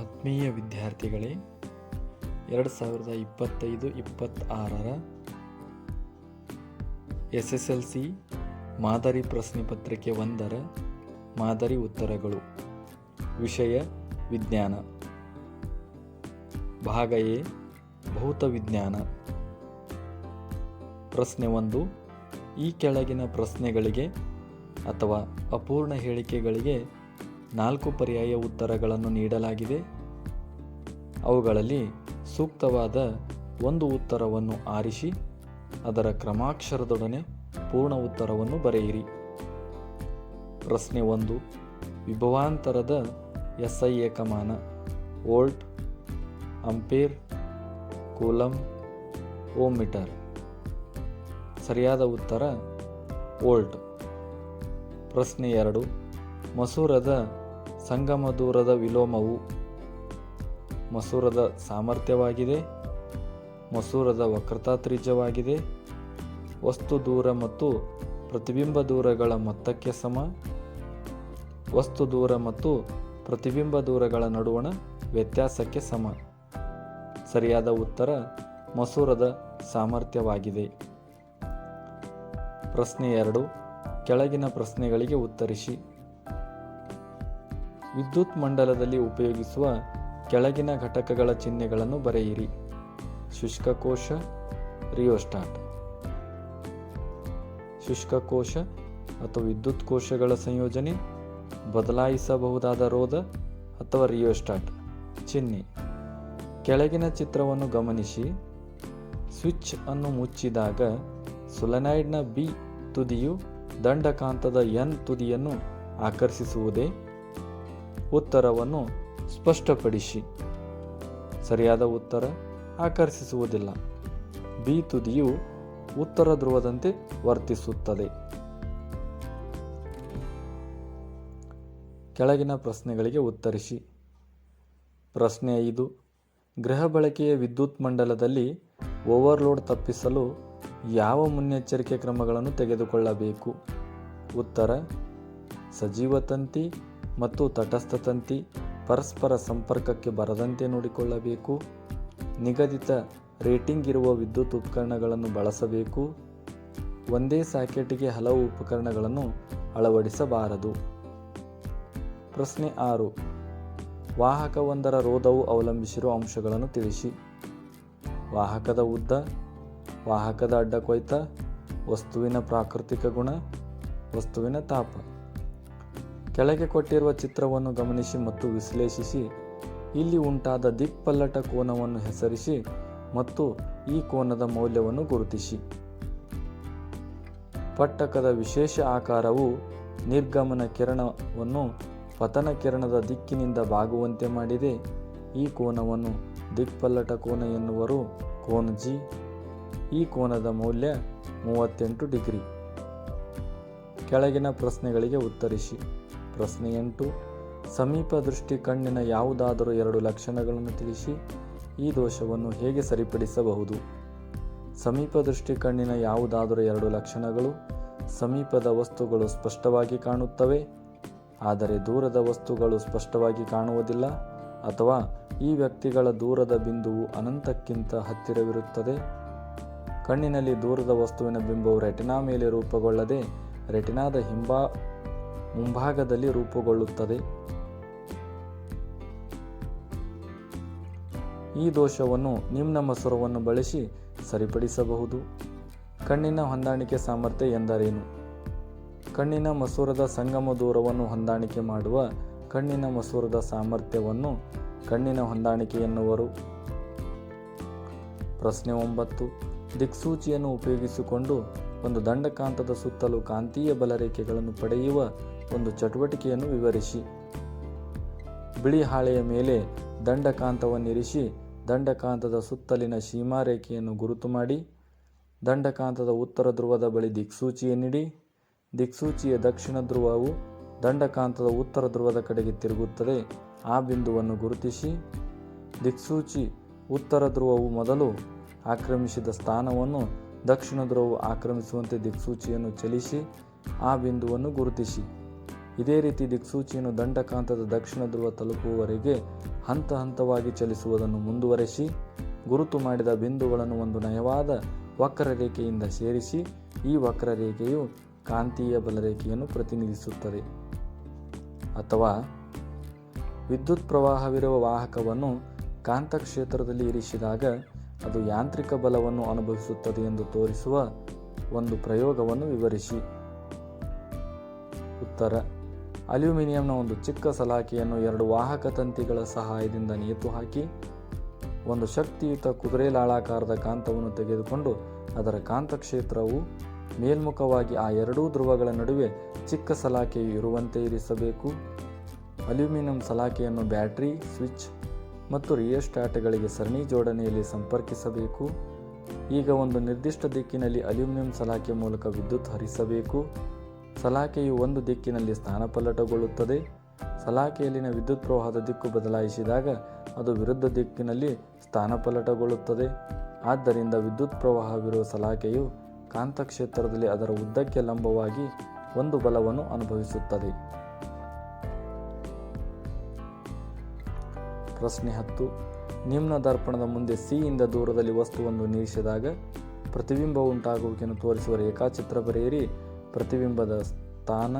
ಆತ್ಮೀಯ ವಿದ್ಯಾರ್ಥಿಗಳೇ, ಎರಡು ಸಾವಿರದ ಇಪ್ಪತ್ತೈದು ಇಪ್ಪತ್ತಾರರ ಎಸ್ ಎಸ್ ಎಲ್ ಸಿ ಮಾದರಿ ಪ್ರಶ್ನೆ ಪತ್ರಿಕೆ ಒಂದರ ಮಾದರಿ ಉತ್ತರಗಳು. ವಿಷಯ ವಿಜ್ಞಾನ. ಭಾಗ ಎ, ಭೌತ ವಿಜ್ಞಾನ. ಪ್ರಶ್ನೆ ಒಂದು, ಈ ಕೆಳಗಿನ ಪ್ರಶ್ನೆಗಳಿಗೆ ಅಥವಾ ಅಪೂರ್ಣ ಹೇಳಿಕೆಗಳಿಗೆ ನಾಲ್ಕು ಪರ್ಯಾಯ ಉತ್ತರಗಳನ್ನು ನೀಡಲಾಗಿದೆ. ಅವುಗಳಲ್ಲಿ ಸೂಕ್ತವಾದ ಒಂದು ಉತ್ತರವನ್ನು ಆರಿಸಿ, ಅದರ ಕ್ರಮಾಕ್ಷರದೊಡನೆ ಪೂರ್ಣ ಉತ್ತರವನ್ನು ಬರೆಯಿರಿ. ಪ್ರಶ್ನೆ ಒಂದು. ವಿಭವಾಂತರದ ಎಸ್ ಐ ಏಕಮಾನ, ವೋಲ್ಟ್ ಅಂಪೇರ್ ಕೂಲಂ ಓಮೀಟರ್ ಸರಿಯಾದ ಉತ್ತರ, ವೋಲ್ಟ್. ಪ್ರಶ್ನೆ ಎರಡು. ಮಸೂರದ ಸಂಗಮ ದೂರದ ವಿಲೋಮವು ಮಸೂರದ ಸಾಮರ್ಥ್ಯವಾಗಿದೆ, ಮಸೂರದ ವಕ್ರತಾ ತ್ರಿಜ್ಯವಾಗಿದೆ. ವಸ್ತು ದೂರ ಮತ್ತು ಪ್ರತಿಬಿಂಬ ದೂರಗಳ ಮೊತ್ತಕ್ಕೆ ಸಮ. ವಸ್ತು ದೂರ ಮತ್ತು ಪ್ರತಿಬಿಂಬ ದೂರಗಳ ನಡುವಣ ವ್ಯತ್ಯಾಸಕ್ಕೆ ಸಮ. ಸರಿಯಾದ ಉತ್ತರ ಮಸೂರದ ಸಾಮರ್ಥ್ಯವಾಗಿದೆ. ಪ್ರಶ್ನೆ ಎರಡು. ಕೆಳಗಿನ ಪ್ರಶ್ನೆಗಳಿಗೆ ಉತ್ತರಿಸಿ. ವಿದ್ಯುತ್ ಮಂಡಲದಲ್ಲಿ ಉಪಯೋಗಿಸುವ ಕೆಳಗಿನ ಘಟಕಗಳ ಚಿಹ್ನೆಗಳನ್ನು ಬರೆಯಿರಿ. ಶುಷ್ಕಕೋಶ ರಿಯೋಸ್ಟಾಟ್ ಶುಷ್ಕಕೋಶ ಅಥವಾ ವಿದ್ಯುತ್ ಕೋಶಗಳ ಸಂಯೋಜನೆ, ಬದಲಾಯಿಸಬಹುದಾದ ರೋಧ ಅಥವಾ ರಿಯೋಸ್ಟಾಟ್ ಚಿಹ್ನೆ. ಕೆಳಗಿನ ಚಿತ್ರವನ್ನು ಗಮನಿಸಿ. ಸ್ವಿಚ್ ಅನ್ನು ಮುಚ್ಚಿದಾಗ ಸುಲನೈಡ್ನ ಬಿ ತುದಿಯು ದಂಡಕಾಂತದ ಎನ್ ತುದಿಯನ್ನು ಆಕರ್ಷಿಸುವುದೇ ಉತ್ತರವನ್ನು ಸ್ಪಷ್ಟಪಡಿಸಿ. ಸರಿಯಾದ ಉತ್ತರ ಆಕರ್ಷಿಸುವುದಿಲ್ಲ. ಬಿ ತುದಿಯು ಉತ್ತರ ಧ್ರುವದಂತೆ ವರ್ತಿಸುತ್ತದೆ. ಕೆಳಗಿನ ಪ್ರಶ್ನೆಗಳಿಗೆ ಉತ್ತರಿಸಿ. ಪ್ರಶ್ನೆ ಐದು. ಗೃಹ ಬಳಕೆಯ ವಿದ್ಯುತ್ ಮಂಡಲದಲ್ಲಿ ಓವರ್ಲೋಡ್ ತಪ್ಪಿಸಲು ಯಾವ ಮುನ್ನೆಚ್ಚರಿಕೆ ಕ್ರಮಗಳನ್ನು ತೆಗೆದುಕೊಳ್ಳಬೇಕು? ಉತ್ತರ, ಸಜೀವ ತಂತಿ ಮತ್ತು ತಟಸ್ಥ ತಂತಿ ಪರಸ್ಪರ ಸಂಪರ್ಕಕ್ಕೆ ಬರದಂತೆ ನೋಡಿಕೊಳ್ಳಬೇಕು. ನಿಗದಿತ ರೇಟಿಂಗ್ ಇರುವ ವಿದ್ಯುತ್ ಉಪಕರಣಗಳನ್ನು ಬಳಸಬೇಕು. ಒಂದೇ ಸಾಕೆಟ್ಗೆ ಹಲವು ಉಪಕರಣಗಳನ್ನು ಅಳವಡಿಸಬಾರದು. ಪ್ರಶ್ನೆ ಆರು. ವಾಹಕವೊಂದರ ರೋಧವು ಅವಲಂಬಿಸಿರುವ ಅಂಶಗಳನ್ನು ತಿಳಿಸಿ. ವಾಹಕದ ಉದ್ದ, ವಾಹಕದ ಅಡ್ಡ ಕೊಯ್ತ, ವಸ್ತುವಿನ ಪ್ರಾಕೃತಿಕ ಗುಣ, ವಸ್ತುವಿನ ತಾಪ. ಕೆಳಗೆ ಕೊಟ್ಟಿರುವ ಚಿತ್ರವನ್ನು ಗಮನಿಸಿ ಮತ್ತು ವಿಶ್ಲೇಷಿಸಿ. ಇಲ್ಲಿ ಉಂಟಾದ ದಿಕ್ಪಲ್ಲಟ ಕೋನವನ್ನು ಹೆಸರಿಸಿ ಮತ್ತು ಈ ಕೋನದ ಮೌಲ್ಯವನ್ನು ಗುರುತಿಸಿ. ಪಟ್ಟಕದ ವಿಶೇಷ ಆಕಾರವು ನಿರ್ಗಮನ ಕಿರಣವನ್ನು ಪತನ ಕಿರಣದ ದಿಕ್ಕಿನಿಂದ ಬಾಗುವಂತೆ ಮಾಡಿದೆ. ಈ ಕೋನವನ್ನು ದಿಕ್ಪಲ್ಲಟ ಕೋನ ಎನ್ನುವರು. ಕೋನ ಜಿ. ಈ ಕೋನದ ಮೌಲ್ಯ ಮೂವತ್ತೆಂಟು ಡಿಗ್ರಿ. ಕೆಳಗಿನ ಪ್ರಶ್ನೆಗಳಿಗೆ ಉತ್ತರಿಸಿ. ಪ್ರಶ್ನೆ ಎಂಟು ಸಮೀಪ ದೃಷ್ಟಿ ಕಣ್ಣಿನ ಯಾವುದಾದರೂ ಎರಡು ಲಕ್ಷಣಗಳನ್ನು ತಿಳಿಸಿ, ಈ ದೋಷವನ್ನು ಹೇಗೆ ಸರಿಪಡಿಸಬಹುದು? ಸಮೀಪ ದೃಷ್ಟಿ ಕಣ್ಣಿನ ಯಾವುದಾದರೂ ಎರಡು ಲಕ್ಷಣಗಳು, ಸಮೀಪದ ವಸ್ತುಗಳು ಸ್ಪಷ್ಟವಾಗಿ ಕಾಣುತ್ತವೆ, ಆದರೆ ದೂರದ ವಸ್ತುಗಳು ಸ್ಪಷ್ಟವಾಗಿ ಕಾಣುವುದಿಲ್ಲ, ಅಥವಾ ಈ ವ್ಯಕ್ತಿಗಳ ದೂರದ ಬಿಂದುವು ಅನಂತಕ್ಕಿಂತ ಹತ್ತಿರವಿರುತ್ತದೆ. ಕಣ್ಣಿನಲ್ಲಿ ದೂರದ ವಸ್ತುವಿನ ಬಿಂಬವು ರೆಟಿನಾ ಮೇಲೆ ರೂಪುಗೊಳ್ಳದೆ, ರೆಟಿನಾದ ಹಿಂಬಾ ಮುಂಭಾಗದಲ್ಲಿ ರೂಪುಗೊಳ್ಳುತ್ತದೆ. ಈ ದೋಷವನ್ನು ನಿಮ್ನ ಮಸೂರವನ್ನು ಬಳಸಿ ಸರಿಪಡಿಸಬಹುದು. ಕಣ್ಣಿನ ಹೊಂದಾಣಿಕೆ ಸಾಮರ್ಥ್ಯ ಎಂದರೇನು? ಕಣ್ಣಿನ ಮಸೂರದ ಸಂಗಮ ದೂರವನ್ನು ಹೊಂದಾಣಿಕೆ ಮಾಡುವ ಕಣ್ಣಿನ ಮಸೂರದ ಸಾಮರ್ಥ್ಯವನ್ನು ಕಣ್ಣಿನ ಹೊಂದಾಣಿಕೆ ಎನ್ನುವರು. ಪ್ರಶ್ನೆ ಒಂಬತ್ತು. ದಿಕ್ಸೂಚಿಯನ್ನು ಉಪಯೋಗಿಸಿಕೊಂಡು ಒಂದು ದಂಡಕಾಂತದ ಸುತ್ತಲೂ ಕಾಂತೀಯ ಬಲರೇಖೆಗಳನ್ನು ಪಡೆಯುವ ಒಂದು ಚಟುವಟಿಕೆಯನ್ನು ವಿವರಿಸಿ. ಬಿಳಿ ಹಾಳೆಯ ಮೇಲೆ ದಂಡಕಾಂತವನ್ನಿರಿಸಿ, ದಂಡಕಾಂತದ ಸುತ್ತಲಿನ ಸೀಮಾರೇಖೆಯನ್ನು ಗುರುತು ಮಾಡಿ, ದಂಡಕಾಂತದ ಉತ್ತರ ಧ್ರುವದ ಬಳಿ ದಿಕ್ಸೂಚಿಯನ್ನಿಡಿ, ದಿಕ್ಸೂಚಿಯ ದಕ್ಷಿಣ ಧ್ರುವವು ದಂಡಕಾಂತದ ಉತ್ತರ ಧ್ರುವದ ಕಡೆಗೆ ತಿರುಗುತ್ತದೆ. ಆ ಬಿಂದುವನ್ನು ಗುರುತಿಸಿ. ದಿಕ್ಸೂಚಿ ಉತ್ತರ ಧ್ರುವವು ಮೊದಲು ಆಕ್ರಮಿಸಿದ ಸ್ಥಾನವನ್ನು, ದಕ್ಷಿಣ ಧ್ರುವವು ಆಕ್ರಮಿಸುವಂತೆ ದಿಕ್ಸೂಚಿಯನ್ನು ಚಲಿಸಿ, ಆ ಬಿಂದುವನ್ನು ಗುರುತಿಸಿ. ಇದೇ ರೀತಿ ದಿಕ್ಸೂಚಿಯನ್ನು ದಂಡಕಾಂತದ ದಕ್ಷಿಣ ಧ್ರುವ ತಲುಪುವವರೆಗೆ ಹಂತ ಹಂತವಾಗಿ ಚಲಿಸುವುದನ್ನು ಮುಂದುವರೆಸಿ, ಗುರುತು ಮಾಡಿದ ಬಿಂದುಗಳನ್ನು ಒಂದು ನಯವಾದ ವಕ್ರರೇಖೆಯಿಂದ ಸೇರಿಸಿ, ಈ ವಕ್ರರೇಖೆಯು ಕಾಂತೀಯ ಬಲರೇಖೆಯನ್ನು ಪ್ರತಿನಿಧಿಸುತ್ತದೆ. ಅಥವಾ ವಿದ್ಯುತ್ ಪ್ರವಾಹವಿರುವ ವಾಹಕವನ್ನು ಕಾಂತಕ್ಷೇತ್ರದಲ್ಲಿ ಇರಿಸಿದಾಗ ಅದು ಯಾಂತ್ರಿಕ ಬಲವನ್ನು ಅನುಭವಿಸುತ್ತದೆ ಎಂದು ತೋರಿಸುವ ಒಂದು ಪ್ರಯೋಗವನ್ನು ವಿವರಿಸಿ. ಉತ್ತರ ಅಲ್ಯೂಮಿನಿಯಂನ ಒಂದು ಚಿಕ್ಕ ಸಲಾಕೆಯನ್ನು ಎರಡು ವಾಹಕ ತಂತಿಗಳ ಸಹಾಯದಿಂದ ನೇತು ಹಾಕಿ, ಒಂದು ಶಕ್ತಿಯುತ ಕುದುರೆಲಾಳಾಕಾರದ ಕಾಂತವನ್ನು ತೆಗೆದುಕೊಂಡು ಅದರ ಕಾಂತಕ್ಷೇತ್ರವು ಮೇಲ್ಮುಖವಾಗಿ ಆ ಎರಡೂ ಧ್ರುವಗಳ ನಡುವೆ ಚಿಕ್ಕ ಸಲಾಕೆಯು ಇರುವಂತೆ ಇರಿಸಬೇಕು. ಅಲ್ಯೂಮಿನಿಯಂ ಸಲಾಕೆಯನ್ನು ಬ್ಯಾಟ್ರಿ, ಸ್ವಿಚ್ ಮತ್ತು ರಿಯೋಸ್ಟಾಟ್ಗಳಿಗೆ ಸರಣಿ ಜೋಡಣೆಯಲ್ಲಿ ಸಂಪರ್ಕಿಸಬೇಕು. ಈಗ ಒಂದು ನಿರ್ದಿಷ್ಟ ದಿಕ್ಕಿನಲ್ಲಿ ಅಲ್ಯೂಮಿನಿಯಂ ಸಲಾಕೆ ಮೂಲಕ ವಿದ್ಯುತ್ ಹರಿಸಬೇಕು. ಸಲಾಕೆಯು ಒಂದು ದಿಕ್ಕಿನಲ್ಲಿ ಸ್ಥಾನಪಲ್ಲಟಗೊಳ್ಳುತ್ತದೆ ಸಲಾಕೆಯಲ್ಲಿನ ವಿದ್ಯುತ್ ಪ್ರವಾಹದ ದಿಕ್ಕು ಬದಲಾಯಿಸಿದಾಗ ಅದು ವಿರುದ್ಧ ದಿಕ್ಕಿನಲ್ಲಿ ಸ್ಥಾನಪಲ್ಲಟಗೊಳ್ಳುತ್ತದೆ ಆದ್ದರಿಂದ ವಿದ್ಯುತ್ ಪ್ರವಾಹವಿರುವ ಸಲಾಕೆಯು ಕಾಂತಕ್ಷೇತ್ರದಲ್ಲಿ ಅದರ ಉದ್ದಕ್ಕೆ ಲಂಬವಾಗಿ ಒಂದು ಬಲವನ್ನು ಅನುಭವಿಸುತ್ತದೆ. ಪ್ರಶ್ನೆ ಹತ್ತು. ನಿಮ್ನ ದರ್ಪಣದ ಮುಂದೆ ಸಿಯಿಂದ ದೂರದಲ್ಲಿ ವಸ್ತುವನ್ನು ನಿಲ್ಲಿಸಿದಾಗ ಪ್ರತಿಬಿಂಬ ಉಂಟಾಗುವಿಕೆಯನ್ನು ತೋರಿಸುವ ರೇಖಾಚಿತ್ರ ಬರೆಯಿರಿ. ಪ್ರತಿಬಿಂಬದ ಸ್ಥಾನ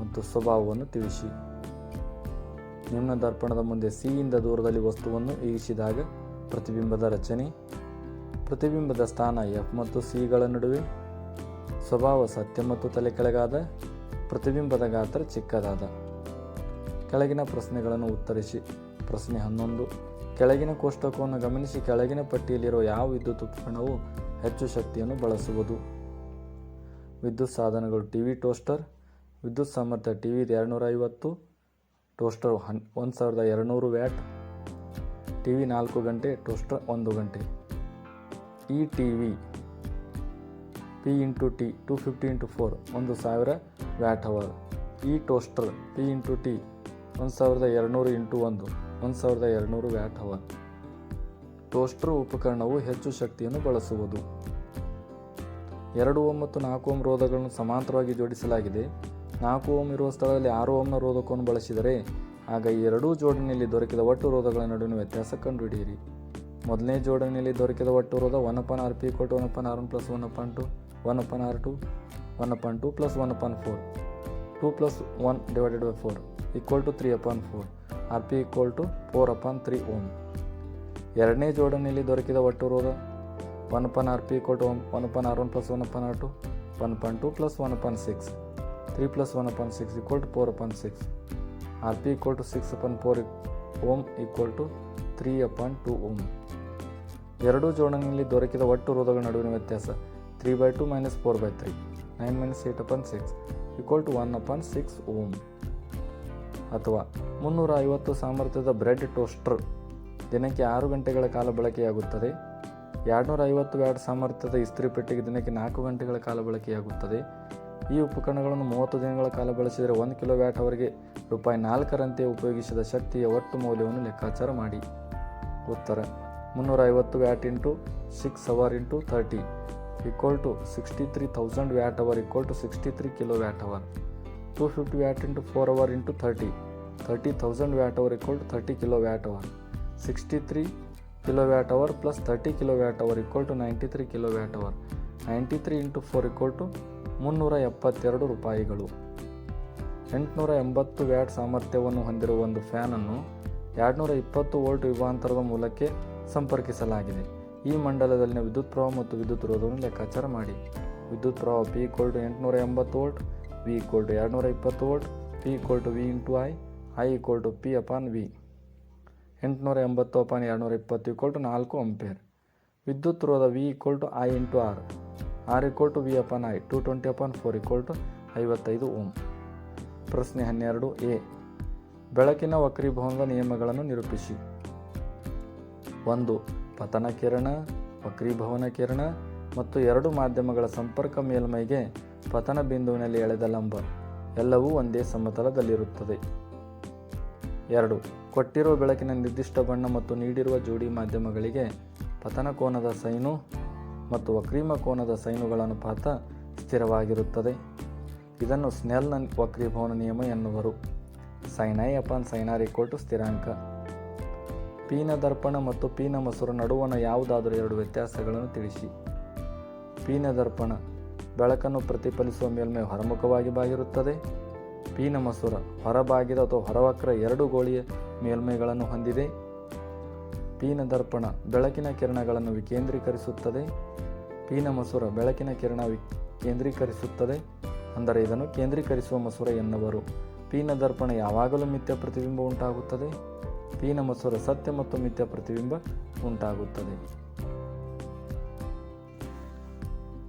ಮತ್ತು ಸ್ವಭಾವವನ್ನು ತಿಳಿಸಿ. ನಿಮ್ಮ ದರ್ಪಣದ ಮುಂದೆ ಸಿ ಇಂದ ದೂರದಲ್ಲಿ ವಸ್ತುವನ್ನು ಇರಿಸಿದಾಗ ಪ್ರತಿಬಿಂಬದ ರಚನೆ, ಪ್ರತಿಬಿಂಬದ ಸ್ಥಾನ ಎಫ್ ಮತ್ತು ಸಿಗಳ ನಡುವೆ ಸ್ವಭಾವ ಸತ್ಯ ಮತ್ತು ತಲೆ ಕೆಳಗಾದ ಪ್ರತಿಬಿಂಬದ ಗಾತ್ರ ಚಿಕ್ಕದಾದ. ಕೆಳಗಿನ ಪ್ರಶ್ನೆಗಳನ್ನು ಉತ್ತರಿಸಿ. ಪ್ರಶ್ನೆ ಹನ್ನೊಂದು. ಕೆಳಗಿನ ಕೋಷ್ಟಕವನ್ನು ಗಮನಿಸಿ. ಕೆಳಗಿನ ಪಟ್ಟಿಯಲ್ಲಿರುವ ಯಾವ ವಿದ್ಯುತ್ ಉಪಕರಣವು ಹೆಚ್ಚು ಶಕ್ತಿಯನ್ನು ಬಳಸುವುದು? ವಿದ್ಯುತ್ ಸಾಧನಗಳು ಟಿ ವಿ ಟೋಸ್ಟರ್, ವಿದ್ಯುತ್ ಸಾಮರ್ಥ್ಯ ಟಿ ವಿ ಎರಡುನೂರ ಐವತ್ತು ಟೋಸ್ಟರ್ ಹನ್, ಒಂದು ಸಾವಿರದ ಎರಡುನೂರು ವ್ಯಾಟ್, ಟಿ ವಿ ನಾಲ್ಕು ಗಂಟೆ, ಟೋಸ್ಟರ್ ಒಂದು ಗಂಟೆ. ಈ T V P into T two fifty into four ಒಂದು ಸಾವಿರ ವ್ಯಾಟ್ ಅವರ್. ಈ ಟೋಸ್ಟರ್ ಪಿ ಇಂಟು ಟಿ ಒಂದು ಸಾವಿರದ ಎರಡುನೂರು ಇಂಟು ಒಂದು ಒಂದು ಸಾವಿರದ ಎರಡುನೂರು ವ್ಯಾಟ್ ಅವರ್. ಟೋಸ್ಟರ್ ಉಪಕರಣವು ಹೆಚ್ಚು ಶಕ್ತಿಯನ್ನು ಬಳಸುವುದು. ಎರಡು ಓಮ್ ಮತ್ತು ನಾಲ್ಕು ಓಮ್ ರೋಧಗಳನ್ನು ಸಮಾಂತರವಾಗಿ ಜೋಡಿಸಲಾಗಿದೆ. ನಾಲ್ಕು ಓಮ್ ಇರುವ ಸ್ಥಳದಲ್ಲಿ ಆರು ಓಮ್ನ ರೋಧಕವನ್ನು ಬಳಸಿದರೆ ಆಗ ಈ ಎರಡೂ ಜೋಡಣೆಯಲ್ಲಿ ದೊರಕಿದ ಒಟ್ಟು ರೋಧಗಳ ನಡುವಿನ ವ್ಯತ್ಯಾಸ ಕಂಡುಹಿಡಿಯಿರಿ. ಮೊದಲನೇ ಜೋಡಣೆಯಲ್ಲಿ ದೊರಕಿದ ಒಟ್ಟು ರೋಧ ಒನ್ ಅಪಾನ್ ಆರ್ ಪಿ ಕೊಟ್ಟು one upon R one plus one upon two one upon R two one upon two plus one upon four two plus one divided by four equal to three upon four R P equal to four upon three ohm ಎರಡನೇ ಜೋಡಣೆಯಲ್ಲಿ ದೊರಕಿದ ಒಟ್ಟು ರೋಧ one upon R P equal to one one plus R one plus one upon R two one upon two plus one upon six three plus one upon six equal to four upon six R P equal to six upon four ohm equal to three upon two ohm ಎರಡೂ ಜೋಡಣೆಯಲ್ಲಿ ದೊರಕಿದ ಒಟ್ಟು ರೋಧಗಳ ನಡುವಿನ ವ್ಯತ್ಯಾಸ three by two minus four by three nine minus eight upon six equal to one upon six ohm ಅಥವಾ ಮುನ್ನೂರ ಐವತ್ತು ಸಾಮರ್ಥ್ಯದ ಬ್ರೆಡ್ ಟೋಸ್ಟರ್ ದಿನಕ್ಕೆ ಆರು ಗಂಟೆಗಳ ಕಾಲ ಬಳಕೆಯಾಗುತ್ತದೆ. ಎರಡುನೂರ ಐವತ್ತು ವ್ಯಾಟ್ ಸಾಮರ್ಥ್ಯದ ಇಸ್ತ್ರಿ ಪೆಟ್ಟಿಗೆ ದಿನಕ್ಕೆ ನಾಲ್ಕು ಗಂಟೆಗಳ ಕಾಲ ಬಳಕೆಯಾಗುತ್ತದೆ. ಈ ಉಪಕರಣಗಳನ್ನು ಮೂವತ್ತು ದಿನಗಳ ಕಾಲ ಬಳಸಿದರೆ ಒಂದು ಕಿಲೋ ವ್ಯಾಟ್ ಅವರಿಗೆ ರೂಪಾಯಿ ನಾಲ್ಕರಂತೆ ಉಪಯೋಗಿಸಿದ ಶಕ್ತಿಯ ಒಟ್ಟು ಮೌಲ್ಯವನ್ನು ಲೆಕ್ಕಾಚಾರ ಮಾಡಿ. ಉತ್ತರ ಮುನ್ನೂರ ಐವತ್ತು watt into six hour into thirty equal to sixty three thousand watt hour equal to sixty three kilo watt hour. Two fifty watt into four hour into thirty thirty thousand watt hour equal to thirty kilo watt hour. Sixty three kilo watt hour plus thirty kilowatt hour equal to ninety three kilowatt hour. Ninety three into four equal to ಮುನ್ನೂರ ಎಪ್ಪತ್ತೆರಡು ರೂಪಾಯಿಗಳು. ಎಂಟುನೂರ ಎಂಬತ್ತು watt ಸಾಮರ್ಥ್ಯವನ್ನು ಹೊಂದಿರುವ ಒಂದು ಫ್ಯಾನನ್ನು ಎರಡುನೂರ ಇಪ್ಪತ್ತು ವೋಲ್ಟ್ ವಿಭಾಂತರದ ಮೂಲಕ್ಕೆ ಸಂಪರ್ಕಿಸಲಾಗಿದೆ. ಈ ಮಂಡಲದಲ್ಲಿನ ವಿದ್ಯುತ್ ಪ್ರವಾಹ ಮತ್ತು ವಿದ್ಯುತ್ ರೋಧವನ್ನು ಲೆಕ್ಕಾಚಾರ ಮಾಡಿ. ವಿದ್ಯುತ್ ಪ್ರವಾಹ ಪಿ ಈಕ್ವಲ್ ಟು ಎಂಟುನೂರ ಎಂಬತ್ತು ವೋಲ್ಟ್ ವಿ ಈಕ್ವಲ್ ಟು ಎರಡುನೂರ ಇಪ್ಪತ್ತು volt P equal to V into I I equal to P upon V ಎಂಟುನೂರ ಎಂಬತ್ತು ಅಪಾನ್ ಎರಡುನೂರ ಇಪ್ಪತ್ತು ಈಕ್ವಲ್ ಟು ನಾಲ್ಕು ಅಂಪೇರ್ ವಿದ್ಯುತ್ ರೋಧ V equal to I into R R equal to V upon I two twenty upon four equal to ಐವತ್ತೈದು ohm. ಪ್ರಶ್ನೆ ಹನ್ನೆರಡು, A. ಬೆಳಕಿನ ವಕ್ರೀಭವನದ ನಿಯಮಗಳನ್ನು ನಿರೂಪಿಸಿ. ಒಂದು, ಪತನ ಕಿರಣ, ವಕ್ರೀಭವನ ಕಿರಣ ಮತ್ತು ಎರಡು ಮಾಧ್ಯಮಗಳ ಸಂಪರ್ಕ ಮೇಲ್ಮೈಗೆ ಪತನ ಬಿಂದುವಿನಲ್ಲಿ ಎಳೆದ ಲಂಬ ಎಲ್ಲವೂ ಒಂದೇ ಸಮತಲದಲ್ಲಿರುತ್ತದೆ. ಎರಡು ಕೊಟ್ಟಿರುವ ಬೆಳಕಿನ ನಿರ್ದಿಷ್ಟ ಬಣ್ಣ ಮತ್ತು ನೀಡಿರುವ ಜೋಡಿ ಮಾಧ್ಯಮಗಳಿಗೆ ಪತನ ಕೋನದ ಸೈನು ಮತ್ತು ವಕ್ರೀಮ ಕೋನದ ಸೈನುಗಳ ಅನುಪಾತ ಸ್ಥಿರವಾಗಿರುತ್ತದೆ. ಇದನ್ನು ಸ್ನೆಲ್ನ ವಕ್ರೀಭವನ ನಿಯಮ ಎನ್ನುವರು. Sine i upon sine r to ಸ್ಥಿರಾಂಕ. ಪೀನ ದರ್ಪಣ ಮತ್ತು ಪೀನ ಮಸೂರ ನಡುವಣ ಯಾವುದಾದರೂ ಎರಡು ವ್ಯತ್ಯಾಸಗಳನ್ನು ತಿಳಿಸಿ. ಪೀನ ದರ್ಪಣ ಬೆಳಕನ್ನು ಪ್ರತಿಫಲಿಸುವ ಮೇಲ್ಮೈ ಹೊರಮುಖವಾಗಿ ಬಾಗಿರುತ್ತದೆ. ಪೀನ ಮಸೂರ ಹೊರಬಾಗಿದ ಅಥವಾ ಹೊರವಕ್ರ ಎರಡು ಗೋಳಿಯ ಮೇಲ್ಮೈಗಳನ್ನು ಹೊಂದಿದೆ. ಪೀನ ದರ್ಪಣ ಬೆಳಕಿನ ಕಿರಣಗಳನ್ನು ವಿಕೇಂದ್ರೀಕರಿಸುತ್ತದೆ. ಪೀನ ಮಸೂರ ಬೆಳಕಿನ ಕಿರಣ ಕೇಂದ್ರೀಕರಿಸುತ್ತದೆ ಅಂದರೆ ಇದನ್ನು ಕೇಂದ್ರೀಕರಿಸುವ ಮಸೂರ ಎನ್ನುವರು. ಪೀನ ದರ್ಪಣ ಯಾವಾಗಲೂ ಮಿಥ್ಯ ಪ್ರತಿಬಿಂಬ ಉಂಟಾಗುತ್ತದೆ. ಪೀನ ಮಸೂರ ಸತ್ಯ ಮತ್ತು ಮಿಥ್ಯ ಪ್ರತಿಬಿಂಬ ಉಂಟಾಗುತ್ತದೆ.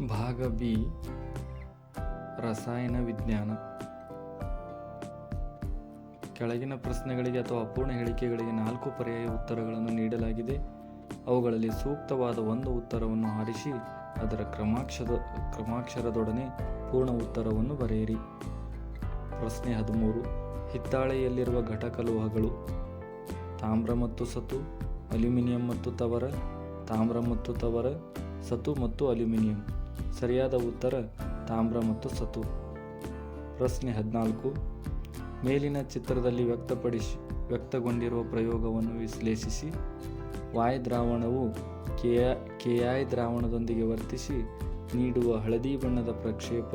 ಭಾಗ ಬಿ, ರಸಾಯನ ವಿಜ್ಞಾನ. ಕೆಳಗಿನ ಪ್ರಶ್ನೆಗಳಿಗೆ ಅಥವಾ ಅಪೂರ್ಣ ಹೇಳಿಕೆಗಳಿಗೆ ನಾಲ್ಕು ಪರ್ಯಾಯ ಉತ್ತರಗಳನ್ನು ನೀಡಲಾಗಿದೆ. ಅವುಗಳಲ್ಲಿ ಸೂಕ್ತವಾದ ಒಂದು ಉತ್ತರವನ್ನು ಆರಿಸಿ, ಅದರ ಕ್ರಮಾಕ್ಷದ, ಕ್ರಮಾಕ್ಷರದೊಡನೆ ಪೂರ್ಣ ಉತ್ತರವನ್ನು ಬರೆಯಿರಿ. ಪ್ರಶ್ನೆ ಹದಿಮೂರು. ಹಿತ್ತಾಳೆಯಲ್ಲಿರುವ ಘಟಕ ಲೋಹಗಳು ತಾಮ್ರ ಮತ್ತು ಸತು, ಅಲ್ಯೂಮಿನಿಯಂ ಮತ್ತು ತವರ, ತಾಮ್ರ ಮತ್ತು ತವರ, ಸತು ಮತ್ತು ಅಲ್ಯೂಮಿನಿಯಂ. ಸರಿಯಾದ ಉತ್ತರ ತಾಮ್ರ ಮತ್ತು ಸತು. ಪ್ರಶ್ನೆ ಹದಿನಾಲ್ಕು. ಮೇಲಿನ ಚಿತ್ರದಲ್ಲಿ ವ್ಯಕ್ತಪಡಿಸಿ ವ್ಯಕ್ತಗೊಂಡಿರುವ ಪ್ರಯೋಗವನ್ನು ವಿಶ್ಲೇಷಿಸಿ, ವಾಯ್ ದ್ರಾವಣವು ಕೆಯ ಕೆಐ ದ್ರಾವಣದೊಂದಿಗೆ ವರ್ತಿಸಿ, ನೀಡುವ ಹಳದಿ ಬಣ್ಣದ ಪ್ರಕ್ಷೇಪ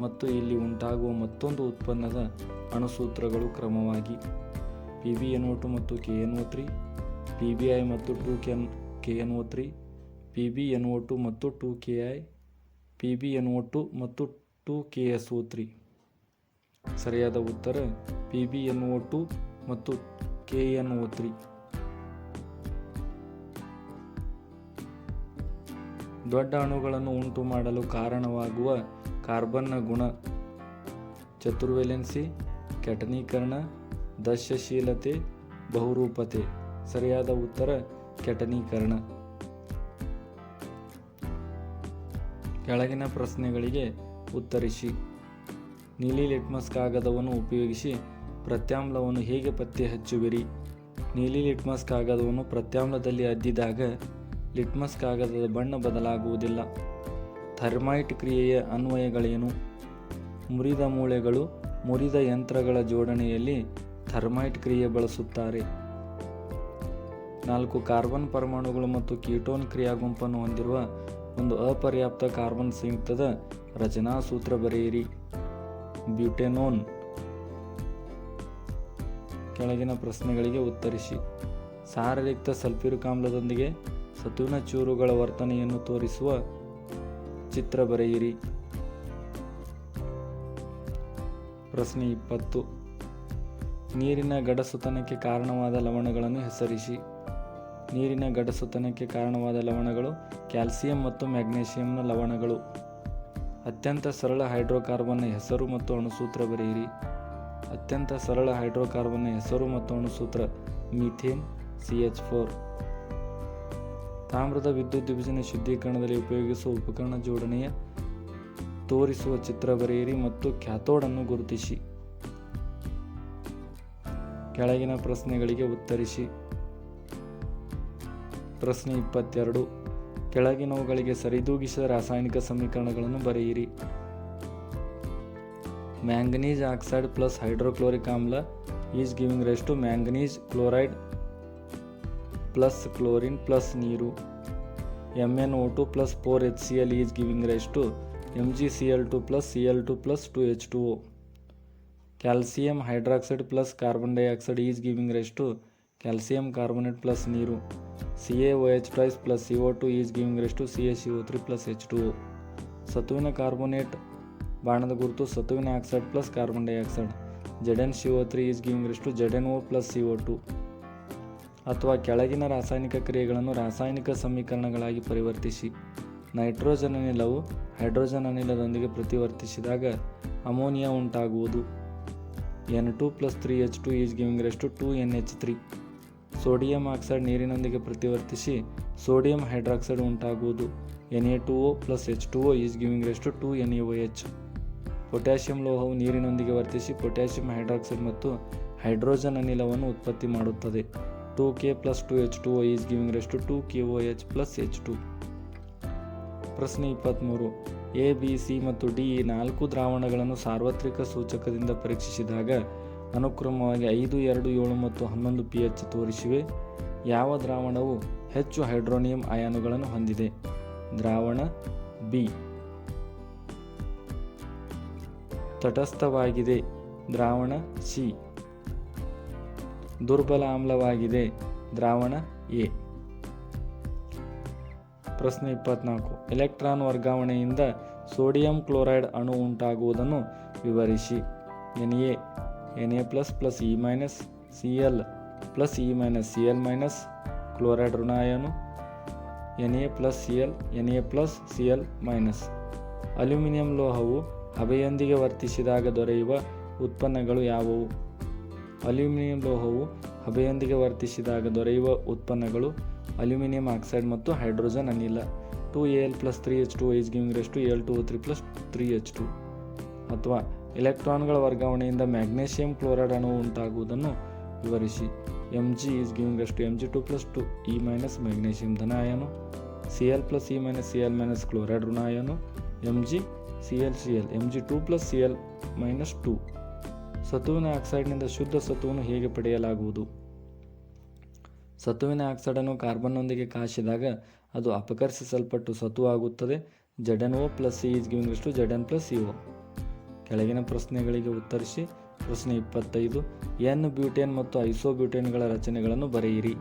ಮತ್ತು ಇಲ್ಲಿ ಉಂಟಾಗುವ ಮತ್ತೊಂದು ಉತ್ಪನ್ನದ ಅಣುಸೂತ್ರಗಳು ಕ್ರಮವಾಗಿ P B N O two ಮತ್ತು K N O three P B I ಮತ್ತು two Ken K N O three P B N O two ಮತ್ತು two K I P B N O two ಮತ್ತು two K S O three ಸರಿಯಾದ ಉತ್ತರ, P B N O two ಮತ್ತು K N O three. ದೊಡ್ಡ ಅಣುಗಳನ್ನು ಉಂಟು ಮಾಡಲು ಕಾರಣವಾಗುವ ಕಾರ್ಬನ್ನ ಗುಣ, ಚತುರ್ವೆಲೆನ್ಸಿ, ಕೆಟನೀಕರಣ, ದಶ್ಯಶೀಲತೆ, ಬಹುರೂಪತೆ. ಸರಿಯಾದ ಉತ್ತರ, ಕೆಟನೀಕರಣ. ಕೆಳಗಿನ ಪ್ರಶ್ನೆಗಳಿಗೆ ಉತ್ತರಿಸಿ. ನೀಲಿ ಲಿಟ್ಮಸ್ ಕಾಗದವನ್ನು ಉಪಯೋಗಿಸಿ ಪ್ರತ್ಯಾಮ್ಲವನ್ನು ಹೇಗೆ ಪತ್ತೆ ಹಚ್ಚುವಿರಿ? ನೀಲಿ ಲಿಟ್ಮಸ್ ಕಾಗದವನ್ನು ಪ್ರತ್ಯಾಮ್ಲದಲ್ಲಿ ಅದ್ದಿದಾಗ ಲಿಟ್ಮಸ್ ಕಾಗದದ ಬಣ್ಣ ಬದಲಾಗುವುದಿಲ್ಲ. ಥರ್ಮೈಟ್ ಕ್ರಿಯೆಯ ಅನ್ವಯಗಳೇನು? ಮುರಿದ ಮೂಳೆಗಳು ಮುರಿದ ಯಂತ್ರಗಳ ಜೋಡಣೆಯಲ್ಲಿ ಥರ್ಮೈಟ್ ಕ್ರಿಯೆ ಬಳಸುತ್ತಾರೆ. ನಾಲ್ಕು ಕಾರ್ಬನ್ ಪರಮಾಣುಗಳು ಮತ್ತು ಕೀಟೋನ್ ಕ್ರಿಯಾ ಗುಂಪನ್ನು ಹೊಂದಿರುವ ಒಂದು ಅಪರ್ಯಾಪ್ತ ಕಾರ್ಬನ್ ಸಂಯುಕ್ತದ ರಚನಾ ಸೂತ್ರ ಬರೆಯಿರಿ. ಬ್ಯೂಟೆನೋನ್. ಕೆಳಗಿನ ಪ್ರಶ್ನೆಗಳಿಗೆ ಉತ್ತರಿಸಿ. ಸಾರರಿಕ್ತ ಸಲ್ಫ್ಯೂರಿಕ್ ಆಮ್ಲದೊಂದಿಗೆ ಸತುವಿನ ಚೂರುಗಳ ವರ್ತನೆಯನ್ನು ತೋರಿಸುವ ಚಿತ್ರ ಬರೆಯಿರಿ. ಪ್ರಶ್ನೆ ಇಪ್ಪತ್ತು. ನೀರಿನ ಗಡಸುತನಕ್ಕೆ ಕಾರಣವಾದ ಲವಣಗಳನ್ನು ಹೆಸರಿಸಿ. ನೀರಿನ ಗಡಸುತನಕ್ಕೆ ಕಾರಣವಾದ ಲವಣಗಳು ಕ್ಯಾಲ್ಸಿಯಂ ಮತ್ತು ಮ್ಯಾಗ್ನೇಷಿಯಂನ ಲವಣಗಳು. ಅತ್ಯಂತ ಸರಳ ಹೈಡ್ರೋಕಾರ್ಬನ್ನ ಹೆಸರು ಮತ್ತು ಅಣುಸೂತ್ರ ಬರೆಯಿರಿ. ಅತ್ಯಂತ ಸರಳ ಹೈಡ್ರೋಕಾರ್ಬನ್ನ ಹೆಸರು ಮತ್ತು ಅಣುಸೂತ್ರ ಮೀಥೇನ್, ಸಿ ಎಚ್ ಫೋರ್. ತಾಮ್ರದ ವಿದ್ಯುತ್ ವಿಭಜನೆ ಶುದ್ಧೀಕರಣದಲ್ಲಿ ಉಪಯೋಗಿಸುವ ಉಪಕರಣ ಜೋಡಣೆಯ ತೋರಿಸುವ ಚಿತ್ರ ಬರೆಯಿರಿ ಮತ್ತು ಕ್ಯಾಥೋಡನ್ನು ಗುರುತಿಸಿ. ಕೆಳಗಿನ ಪ್ರಶ್ನೆಗಳಿಗೆ ಉತ್ತರಿಸಿ. ಪ್ರಶ್ನೆ ಇಪ್ಪತ್ತೆರಡು. ಕೆಳಗಿನವುಗಳಿಗೆ ಸರಿದೂಗಿಸಿದ ರಾಸಾಯನಿಕ ಸಮೀಕರಣಗಳನ್ನು ಬರೆಯಿರಿ. ಮ್ಯಾಂಗನೀಸ್ ಆಕ್ಸೈಡ್ ಪ್ಲಸ್ ಹೈಡ್ರೋಕ್ಲೋರಿಕ್ ಆಮ್ಲ is giving rise to manganese chloride plus chlorine plus ನೀರು. M N O two plus four H C L is giving rise to M G C L two plus C L two plus two H two O calcium hydroxide plus carbon dioxide is giving rise to calcium carbonate plus ನೀರು. C A O H price plus C O two is giving rise to C A C O three plus H two O ಸತುವಿನ carbonate ಬಾಣದ ಗುರುತು ಸತುವಿನ oxide plus carbon dioxide Z N C O three is giving rise to Z N O plus C O two ಅಥವಾ ಕೆಳಗಿನ ರಾಸಾಯನಿಕ ಕ್ರಿಯೆಗಳನ್ನು ರಾಸಾಯನಿಕ ಸಮೀಕರಣಗಳಾಗಿ ಪರಿವರ್ತಿಸಿ. Nitrogen ಅನಿಲವು ಹೈಡ್ರೋಜನ್ ಅನಿಲದೊಂದಿಗೆ ಪ್ರತಿವರ್ತಿಸಿದಾಗ ಅಮೋನಿಯಾ ಉಂಟಾಗುವುದು. N two plus three H two is giving rise to to N H three sodium oxide ನೀರಿನೊಂದಿಗೆ ಪ್ರತಿವರ್ತಿಸಿ ಸೋಡಿಯಂ ಹೈಡ್ರಾಕ್ಸೈಡ್ ಉಂಟಾಗುವುದು. N A two O plus H two O is giving rise to N A O H potassium ಲೋಹವು ನೀರಿನೊಂದಿಗೆ ವರ್ತಿಸಿ potassium hydroxide ಮತ್ತು hydrogen ಅನಿಲವನ್ನು ಉತ್ಪತ್ತಿ ಮಾಡುತ್ತದೆ. Two K plus two H two O is giving rise to two K O H plus H two ಪ್ರಶ್ನೆ ಇಪ್ಪತ್ತ್ಮೂರು A B C ಮತ್ತು D ಈ ನಾಲ್ಕು ದ್ರಾವಣಗಳನ್ನು ಸಾರ್ವತ್ರಿಕ ಸೂಚಕದಿಂದ ಪರೀಕ್ಷಿಸಿದಾಗ ಅನುಕ್ರಮವಾಗಿ ಐದು, ಎರಡು, ಏಳು ಮತ್ತು ಹನ್ನೊಂದು ಪಿ ಎಚ್ ತೋರಿಸಿವೆ. ಯಾವ ದ್ರಾವಣವು ಹೆಚ್ಚು ಹೈಡ್ರೋನಿಯಂ ಅಯಾನುಗಳನ್ನು ಹೊಂದಿದೆ? ದ್ರಾವಣ ಬಿ ತಟಸ್ಥವಾಗಿದೆ. ದ್ರಾವಣ ಸಿ ದುರ್ಬಲ ಆಮ್ಲವಾಗಿದೆ. ದ್ರಾವಣ ಎ ಪ್ರಶ್ನೆ ಇಪ್ಪತ್ನಾಲ್ಕು. ಎಲೆಕ್ಟ್ರಾನ್ ವರ್ಗಾವಣೆಯಿಂದ ಸೋಡಿಯಂ ಕ್ಲೋರೈಡ್ ಅಣು ಉಂಟಾಗುವುದನ್ನು ವಿವರಿಸಿ. N A N A plus plus E minus C L plus E minus C L minus chloride ಋಣಾಯನು N A plus C L N A plus C L minus aluminium ಲೋಹವು ಹಬೆಯೊಂದಿಗೆ ವರ್ತಿಸಿದಾಗ ದೊರೆಯುವ ಉತ್ಪನ್ನಗಳು ಯಾವುವು? Aluminium ಲೋಹವು ಹಬೆಯೊಂದಿಗೆ ವರ್ತಿಸಿದಾಗ ದೊರೆಯುವ ಉತ್ಪನ್ನಗಳು ಅಲ್ಯೂಮಿನಿಯಂ ಆಕ್ಸೈಡ್ ಮತ್ತು ಹೈಡ್ರೋಜನ್ ಅನಿಲ. Two A L plus three H two is giving rise to L two three plus three H two ಅಥವಾ ಎಲೆಕ್ಟ್ರಾನ್ಗಳ ವರ್ಗಾವಣೆಯಿಂದ ಮ್ಯಾಗ್ನೇಷಿಯಂ ಕ್ಲೋರೈಡ್ ಅಣು ಉಂಟಾಗುವುದನ್ನು ವಿವರಿಸಿ. ಎಂ ಜಿ ಈಸ್ ಗಿವಿಂಗ್ ಅಷ್ಟು M G two plus two E minus magnesium ಧನ ಅಯಾನು C L plus E minus C L minus chloride ಋಣ ಅಯಾನು M G C L C L M G two plus C L minus two ಸತುವಿನ ಆಕ್ಸೈಡ್ನಿಂದ ಶುದ್ಧ ಸತುವನ್ನು ಹೇಗೆ ಪಡೆಯಲಾಗುವುದು? ಸತುವಿನ ಆಕ್ಸೈಡನ್ನು ಕಾರ್ಬನ್ನೊಂದಿಗೆ ಕಾಯಿಸಿದಾಗ ಅದು ಅಪಕರ್ಷಿಸಲ್ಪಟ್ಟು ಸತು ಆಗುತ್ತದೆ Z N O plus C is giving ಅಷ್ಟು Z N plus C O ಕೆಳಗಿನ ಪ್ರಶ್ನೆಗಳಿಗೆ ಉತ್ತರಿಸಿ. ಪ್ರಶ್ನೆ ಇಪ್ಪತ್ತೈದು. ಎನ್ ಬ್ಯೂಟೇನ್ ಮತ್ತು ಐಸೋಬ್ಯೂಟೇನ್ಗಳ ರಚನೆಗಳನ್ನು ಬರೆಯಿರಿ.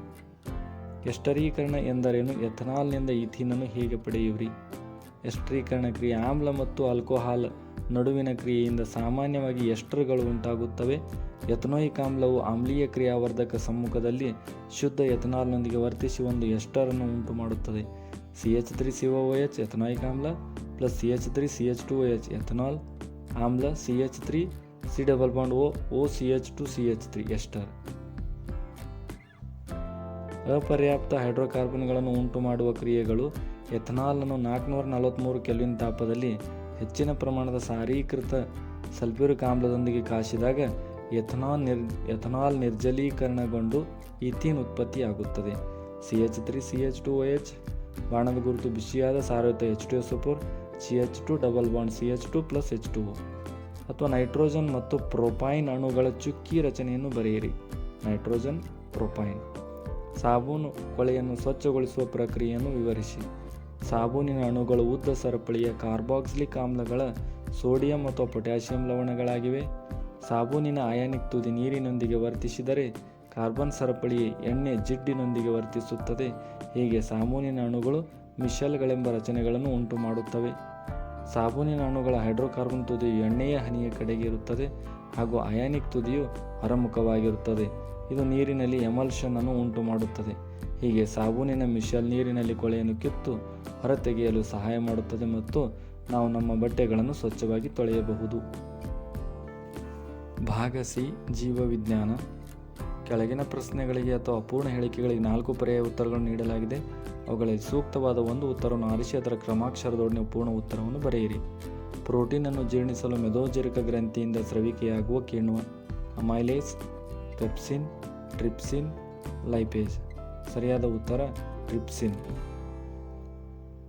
ಎಸ್ಟರೀಕರಣ ಎಂದರೇನು? ಎಥನಾಲ್ನಿಂದ ಈಥೀನನ್ನು ಹೇಗೆ ಪಡೆಯುವಿರಿ? ಎಸ್ಟರೀಕರಣ ಕ್ರಿಯೆ? ಆಮ್ಲ ಮತ್ತು ಆಲ್ಕೋಹಾಲ್ ನಡುವಿನ ಕ್ರಿಯೆಯಿಂದ ಸಾಮಾನ್ಯವಾಗಿ ಎಸ್ಟರ್ಗಳು ಉಂಟಾಗುತ್ತವೆ? ಎಥನೋಯಿಕ್ ಆಮ್ಲವು ಆಮ್ಲೀಯ ಕ್ರಿಯಾವರ್ಧಕ ಸಮ್ಮುಖದಲ್ಲಿ ಶುದ್ಧ ಎಥನಾಲ್ನೊಂದಿಗೆ ವರ್ತಿಸಿ ಒಂದು ಎಸ್ಟರನ್ನು ಉಂಟು ಮಾಡುತ್ತದೆ C H three C O H ethanoic ಆಮ್ಲ plus C H three C H two H ethanol ಆಮ್ಲ C H three C double bond O O C H two C H three ester ಅಪರ್ಯಾಪ್ತ ಹೈಡ್ರೋಕಾರ್ಬನ್ಗಳನ್ನು ಉಂಟು ಮಾಡುವ ಕ್ರಿಯೆಗಳು ಎಥನಾಲನ್ನು ನಾಲ್ಕುನೂರ ನಲವತ್ತ್ಮೂರು kelvin ತಾಪದಲ್ಲಿ ಹೆಚ್ಚಿನ ಪ್ರಮಾಣದ ಸಾರೀಕೃತ ಸಲ್ಫ್ಯೂರಿಕ್ ಆಮ್ಲದೊಂದಿಗೆ ಕಾಸಿದಾಗ ಎಥನಾಲ್ ನಿರ್, ಎಥನಾಲ್ ನಿರ್ಜಲೀಕರಣಗೊಂಡು ಈಥೀನ್ ಉತ್ಪತ್ತಿಯಾಗುತ್ತದೆ. C H three C H two H ಬಾಣದ ಗುರುತು ಬಿಸಿಯಾದ ಸಾರಯುತ H S four C H two double bond C H two plus H two ಅಥವಾ ನೈಟ್ರೋಜನ್ ಮತ್ತು ಪ್ರೊಪೈನ್ ಅಣುಗಳ ಚುಕ್ಕಿ ರಚನೆಯನ್ನು ಬರೆಯಿರಿ. ನೈಟ್ರೋಜನ್ ಪ್ರೊಪೈನ್ ಸಾಬೂನು ಕೊಳೆಯನ್ನು ಸ್ವಚ್ಛಗೊಳಿಸುವ ಪ್ರಕ್ರಿಯೆಯನ್ನು ವಿವರಿಸಿ. ಸಾಬೂನಿನ ಅಣುಗಳು ಉದ್ದ ಸರಪಳಿಯ ಕಾರ್ಬಾಕ್ಸಿಲಿಕ್ ಆಮ್ಲಗಳ ಸೋಡಿಯಂ ಅಥವಾ ಪೊಟ್ಯಾಷಿಯಂ ಲವಣಗಳಾಗಿವೆ. ಸಾಬೂನಿನ ಅಯಾನಿಕ್ ತುದಿ ನೀರಿನೊಂದಿಗೆ ವರ್ತಿಸಿದರೆ ಕಾರ್ಬನ್ ಸರಪಳಿ ಎಣ್ಣೆ ಜಿಡ್ಡಿನೊಂದಿಗೆ ವರ್ತಿಸುತ್ತದೆ. ಹೀಗೆ ಸಾಬೂನಿನ ಅಣುಗಳು ಮಿಶಲ್ಗಳೆಂಬ ರಚನೆಗಳನ್ನು ಉಂಟು ಮಾಡುತ್ತವೆ ಸಾಬೂನಿನ ಅಣುಗಳ ಹೈಡ್ರೋಕಾರ್ಬನ್ ತುದಿಯು ಎಣ್ಣೆಯ ಹನಿಯ ಕಡೆಗೆ ಇರುತ್ತದೆ ಹಾಗೂ ಅಯಾನಿಕ್ ತುದಿಯು ಹೊರಮುಖವಾಗಿರುತ್ತದೆ. ಇದು ನೀರಿನಲ್ಲಿ ಎಮಲ್ಷನ್ ಅನ್ನು ಉಂಟು ಮಾಡುತ್ತದೆ ಹೀಗೆ ಸಾಬೂನಿನ ಮಿಶಲ್ ನೀರಿನಲ್ಲಿ ಕೊಳೆಯನ್ನು ಕಿತ್ತು ಹೊರತೆಗೆಯಲು ಸಹಾಯ ಮಾಡುತ್ತದೆ ಮತ್ತು ನಾವು ನಮ್ಮ ಬಟ್ಟೆಗಳನ್ನು ಸ್ವಚ್ಛವಾಗಿ ತೊಳೆಯಬಹುದು. ಭಾಗ ಸಿ, ಜೀವವಿಜ್ಞಾನ. ಕೆಳಗಿನ ಪ್ರಶ್ನೆಗಳಿಗೆ ಅಥವಾ ಅಪೂರ್ಣ ಹೇಳಿಕೆಗಳಿಗೆ ನಾಲ್ಕು ಪರ್ಯಾಯ ಉತ್ತರಗಳನ್ನು ನೀಡಲಾಗಿದೆ. ಅವುಗಳಲ್ಲಿ ಸೂಕ್ತವಾದ ಒಂದು ಉತ್ತರವನ್ನು ಆರಿಸಿ ಅದರ ಕ್ರಮಾಕ್ಷರದೊಡನೆ ಪೂರ್ಣ ಉತ್ತರವನ್ನು ಬರೆಯಿರಿ. ಪ್ರೋಟೀನನ್ನು ಜೀರ್ಣಿಸಲು ಮೆದೋಜರಿಕ ಗ್ರಂಥಿಯಿಂದ ಸ್ರವಿಕೆಯಾಗುವ ಕಿಣ್ವ, ಅಮೈಲೇಸ್, ಪೆಪ್ಸಿನ್, ಟ್ರಿಪ್ಸಿನ್, ಲೈಪೇಜ್. ಸರಿಯಾದ ಉತ್ತರ, ಟ್ರಿಪ್ಸಿನ್.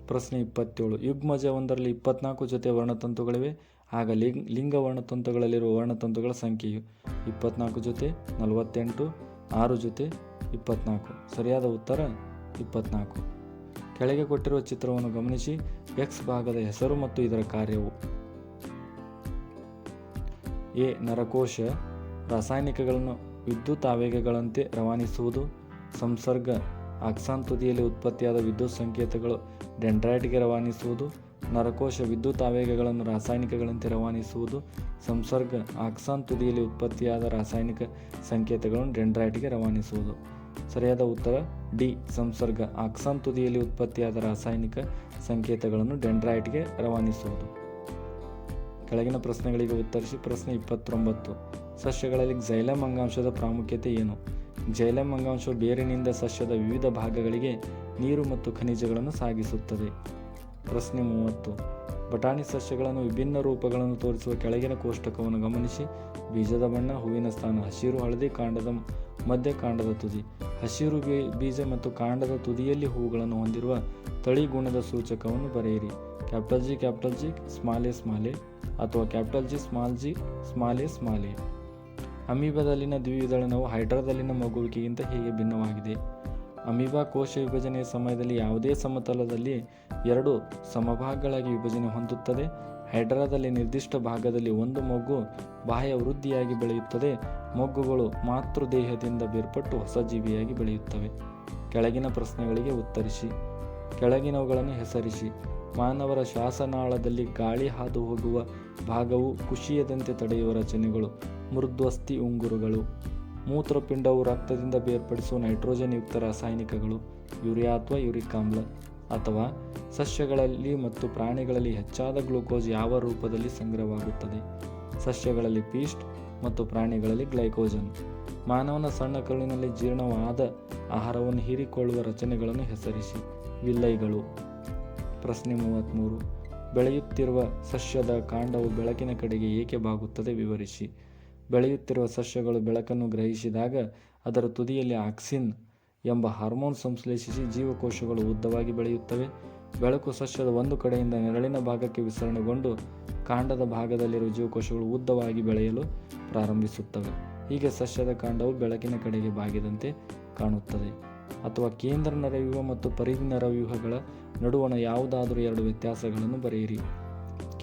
ಪ್ರಶ್ನೆ ಇಪ್ಪತ್ತೇಳು. ಯುಗ್ಮಜ ಒಂದರಲ್ಲಿ ಇಪ್ಪತ್ನಾಲ್ಕು ಜೊತೆ ವರ್ಣತಂತುಗಳಿವೆ, ಆಗ ಲಿಂಗ್, ಲಿಂಗ ವರ್ಣತಂತುಗಳಲ್ಲಿರುವ ವರ್ಣತಂತುಗಳ ಸಂಖ್ಯೆಯು ಇಪ್ಪತ್ನಾಲ್ಕು ಜೊತೆ ನಲವತ್ತೆಂಟು, ಆರು ಜೊತೆ ಇಪ್ಪತ್ನಾಲ್ಕು. ಸರಿಯಾದ ಉತ್ತರ ಇಪ್ಪತ್ನಾಲ್ಕು. ಕೆಳಗೆ ಕೊಟ್ಟಿರುವ ಚಿತ್ರವನ್ನು ಗಮನಿಸಿ ಎಕ್ಸ್ ಭಾಗದ ಹೆಸರು ಮತ್ತು ಇದರ ಕಾರ್ಯವು. ಎ. ನರಕೋಶ, ರಾಸಾಯನಿಕಗಳನ್ನು ವಿದ್ಯುತ್ ಆವೇಗಗಳಂತೆ ರವಾನಿಸುವುದು. ಸಂಸರ್ಗ, ಆಕ್ಸಾನ್ ತುದಿಯಲ್ಲಿ ಉತ್ಪತ್ತಿಯಾದ ವಿದ್ಯುತ್ ಸಂಕೇತಗಳು ಡೆಂಡ್ರೈಟ್ಗೆ ರವಾನಿಸುವುದು. ನರಕೋಶ, ವಿದ್ಯುತ್ ಆವೇಗಗಳನ್ನು ರಾಸಾಯನಿಕಗಳಂತೆ ರವಾನಿಸುವುದು. ಸಂಸರ್ಗ, ಆಕ್ಸಾನ್ ತುದಿಯಲ್ಲಿ ಉತ್ಪತ್ತಿಯಾದ ರಾಸಾಯನಿಕ ಸಂಕೇತಗಳನ್ನು ಡೆಂಡ್ರೈಟ್ಗೆ ರವಾನಿಸುವುದು. ಸರಿಯಾದ ಉತ್ತರ, ಡಿ, ಸಂಸರ್ಗ ಆಕ್ಸಾನ್ ತುದಿಯಲ್ಲಿ ಉತ್ಪತ್ತಿಯಾದ ರಾಸಾಯನಿಕ ಸಂಕೇತಗಳನ್ನು ಡೆಂಡ್ರೈಟ್ಗೆ ರವಾನಿಸುವುದು. ಕೆಳಗಿನ ಪ್ರಶ್ನೆಗಳಿಗೆ ಉತ್ತರಿಸಿ ಪ್ರಶ್ನೆ ಇಪ್ಪತ್ತೊಂಬತ್ತು. ಸಸ್ಯಗಳಲ್ಲಿ ಜೈಲಮ್ ಅಂಗಾಂಶದ ಪ್ರಾಮುಖ್ಯತೆ ಏನು? ಜೈಲಮ್ ಅಂಗಾಂಶವು ಬೇರಿನಿಂದ ಸಸ್ಯದ ವಿವಿಧ ಭಾಗಗಳಿಗೆ ನೀರು ಮತ್ತು ಖನಿಜಗಳನ್ನು ಸಾಗಿಸುತ್ತದೆ. ಪ್ರಶ್ನೆ ಮೂವತ್ತು. ಬಟಾಣಿ ಸಸ್ಯಗಳನ್ನು ವಿಭಿನ್ನ ರೂಪಗಳನ್ನು ತೋರಿಸುವ ಕೆಳಗಿನ ಕೋಷ್ಟಕವನ್ನು ಗಮನಿಸಿ. ಬೀಜದ ಬಣ್ಣ, ಹೂವಿನ ಸ್ಥಾನ, ಹಸಿರು, ಹಳದಿ ಕಾಂಡದ ಮಧ್ಯ ಕಾಂಡದ ತುದಿ. ಹಸಿರು ಬೀಜ ಮತ್ತು ಕಾಂಡದ ತುದಿಯಲ್ಲಿ ಹೂಗಳನ್ನು ಹೊಂದಿರುವ ತಳಿ ಗುಣದ ಸೂಚಕವನ್ನು ಬರೆಯಿರಿ. Capital G capital G, small small ಅಥವಾ capital G, small G, small small ಅಮೀಬಾದಲ್ಲಿನ ದ್ವಿವಿದಳನವು ಹೈಡ್ರಾದಲ್ಲಿನ ಮಗುವಿಕೆಗಿಂತ ಹೇಗೆ ಭಿನ್ನವಾಗಿದೆ. ಅಮೀಬಾ ಕೋಶ ವಿಭಜನೆಯ ಸಮಯದಲ್ಲಿ ಯಾವುದೇ ಸಮತಲದಲ್ಲಿ ಎರಡು ಸಮಭಾಗಗಳಾಗಿ ವಿಭಜನೆ ಹೊಂದುತ್ತದೆ. ಹೈಡ್ರಾದಲ್ಲಿ ನಿರ್ದಿಷ್ಟ ಭಾಗದಲ್ಲಿ ಒಂದು ಮೊಗ್ಗು ಬಾಹ್ಯ ವೃದ್ಧಿಯಾಗಿ ಬೆಳೆಯುತ್ತದೆ. ಮೊಗ್ಗುಗಳು ಮಾತೃದೇಹದಿಂದ ಬೇರ್ಪಟ್ಟು ಹೊಸ ಜೀವಿಯಾಗಿ ಬೆಳೆಯುತ್ತವೆ. ಕೆಳಗಿನ ಪ್ರಶ್ನೆಗಳಿಗೆ ಉತ್ತರಿಸಿ. ಕೆಳಗಿನವುಗಳನ್ನು ಹೆಸರಿಸಿ. ಮಾನವರ ಶ್ವಾಸನಾಳದಲ್ಲಿ ಗಾಳಿ ಹಾದು ಹೋಗುವ ಭಾಗವು ಕುಶಿಯದಂತೆ ತಡೆಯುವ ರಚನೆಗಳು. ಮೃದ್ವಸ್ಥಿ ಉಂಗುರುಗಳು. ಮೂತ್ರಪಿಂಡವು ರಕ್ತದಿಂದ ಬೇರ್ಪಡಿಸುವ ನೈಟ್ರೋಜನ್ ಯುಕ್ತ ರಾಸಾಯನಿಕಗಳು ಯೂರಿಯಾ ಅಥವಾ ಯೂರಿಕ್ ಆಮ್ಲ ಅಥವಾ ಸಸ್ಯಗಳಲ್ಲಿ ಮತ್ತು ಪ್ರಾಣಿಗಳಲ್ಲಿ ಹೆಚ್ಚಾದ ಗ್ಲೂಕೋಸ್ ಯಾವ ರೂಪದಲ್ಲಿ ಸಂಗ್ರಹವಾಗುತ್ತದೆ? ಸಸ್ಯಗಳಲ್ಲಿ ಪೀಸ್ಟ್ ಮತ್ತು ಪ್ರಾಣಿಗಳಲ್ಲಿ ಗ್ಲೈಕೋಜನ್. ಮಾನವನ ಸಣ್ಣ ಕರುಳಿನಲ್ಲಿ ಜೀರ್ಣವಾದ ಆಹಾರವನ್ನು ಹೀರಿಕೊಳ್ಳುವ ರಚನೆಗಳನ್ನು ಹೆಸರಿಸಿ. ವಿಲ್ಲೈಗಳು. ಪ್ರಶ್ನೆ ಮೂವತ್ತ್ಮೂರು ಬೆಳೆಯುತ್ತಿರುವ ಸಸ್ಯದ ಕಾಂಡವು ಬೆಳಕಿನ ಕಡೆಗೆ ಏಕೆ ಬಾಗುತ್ತದೆ? ವಿವರಿಸಿ. ಬೆಳೆಯುತ್ತಿರುವ ಸಸ್ಯಗಳು ಬೆಳಕನ್ನು ಗ್ರಹಿಸಿದಾಗ ಅದರ ತುದಿಯಲ್ಲಿ ಆಕ್ಸಿನ್ ಎಂಬ ಹಾರ್ಮೋನ್ ಸಂಶ್ಲೇಷಿಸಿ ಜೀವಕೋಶಗಳು ಉದ್ದವಾಗಿ ಬೆಳೆಯುತ್ತವೆ. ಬೆಳಕು ಸಸ್ಯದ ಒಂದು ಕಡೆಯಿಂದ ನೆರಳಿನ ಭಾಗಕ್ಕೆ ವಿಸ್ತರಣೆಗೊಂಡು ಕಾಂಡದ ಭಾಗದಲ್ಲಿರುವ ಜೀವಕೋಶಗಳು ಉದ್ದವಾಗಿ ಬೆಳೆಯಲು ಪ್ರಾರಂಭಿಸುತ್ತವೆ. ಹೀಗೆ ಸಸ್ಯದ ಕಾಂಡವು ಬೆಳಕಿನ ಕಡೆಗೆ ಬಾಗಿದಂತೆ ಕಾಣುತ್ತದೆ. ಅಥವಾ ಕೇಂದ್ರ ನರವ್ಯೂಹ ಮತ್ತು ಪರಿಧಿ ನರವ್ಯೂಹಗಳ ನಡುವಣ ಯಾವುದಾದರೂ ಎರಡು ವ್ಯತ್ಯಾಸಗಳನ್ನು ಬರೆಯಿರಿ.